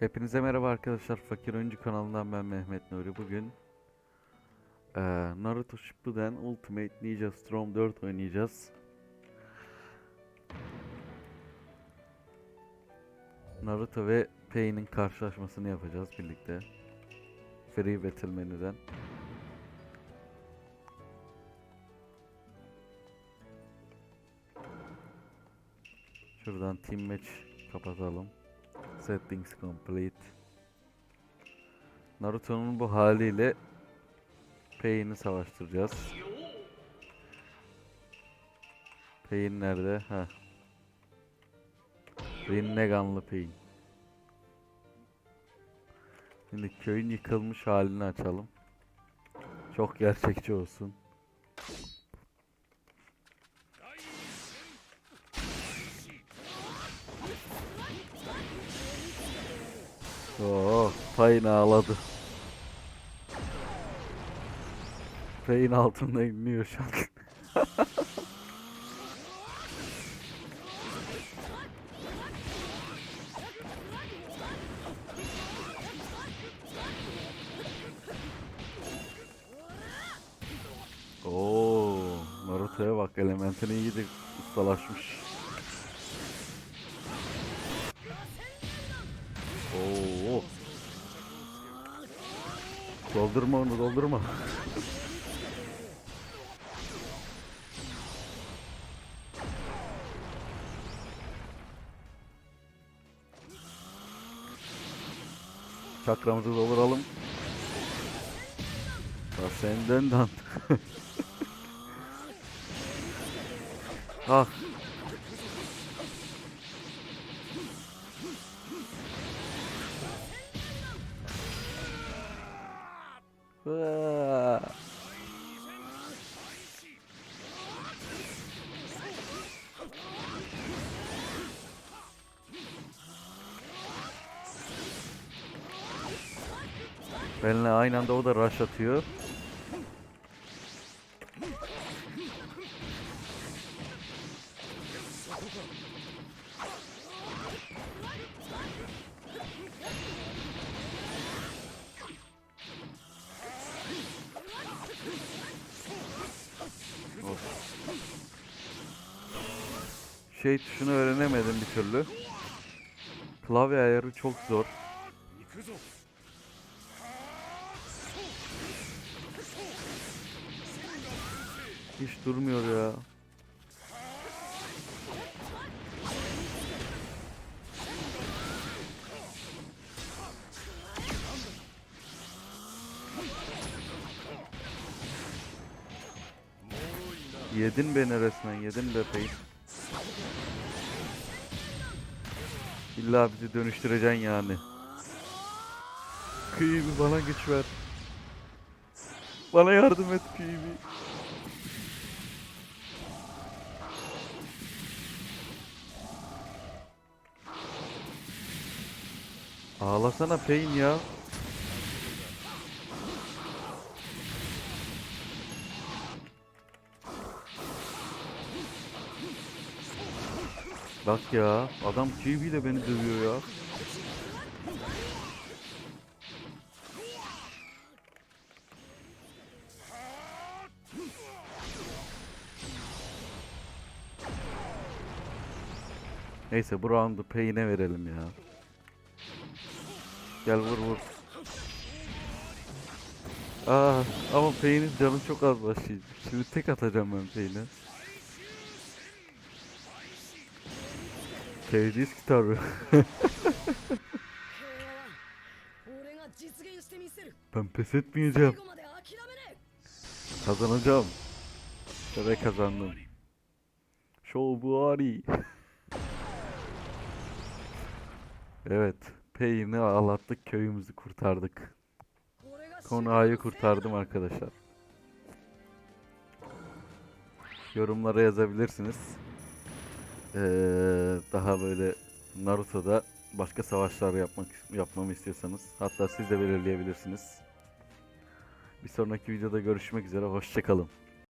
Hepinize merhaba arkadaşlar. Fakir Oyuncu kanalından ben Mehmet Nuri. Bugün eee, Naruto Shippuden Ultimate Ninja Storm 4 oynayacağız. Naruto ve Pain'in karşılaşmasını yapacağız birlikte. Free Battle menüden. Şuradan Team Match kapatalım. Settings complete. Naruto'nun bu haliyle Pain'i savaştıracağız. Pain nerede? Ha. Rinneganlı Pain. Şimdi köyün yıkılmış halini açalım. Çok gerçekçi olsun. Oo, Pain ağladı. Pain altında inliyor şu an. Oo, Naruto'ya bak elementine iyi de ustalaşmış. Doldurma onu doldurma. Çakramızı dolduralım. Ya senden dan. ah. Aa. Benimle aynı anda o da rush atıyor. Şey tuşunu öğrenemedim bir türlü. Klavye ayarı çok zor. Hiç durmuyor ya. Yedin beni resmen, yedin be Peyton. İlla bizi dönüştüreceksin yani. Kıyı bana güç ver. Bana yardım et Kıyı Ağlasana Pain ya. Bak ya, adam QB ile beni dövüyor ya. Neyse bu roundu Pain'e verelim ya. Gel vur vur. Aa, ama Pain'in canı çok az başlayacak. Şimdi tek atacağım ben Pain'e. Tevriz kitabı. ben pes etmeyeceğim. Kazanacağım. Ve kazandım. Şobuari. evet. Peyni ağlattık köyümüzü kurtardık. Konağıyı kurtardım arkadaşlar. Yorumlara yazabilirsiniz. Ee, daha böyle Naruto'da başka savaşlar yapmak yapmamı istiyorsanız hatta siz de belirleyebilirsiniz. Bir sonraki videoda görüşmek üzere hoşçakalın.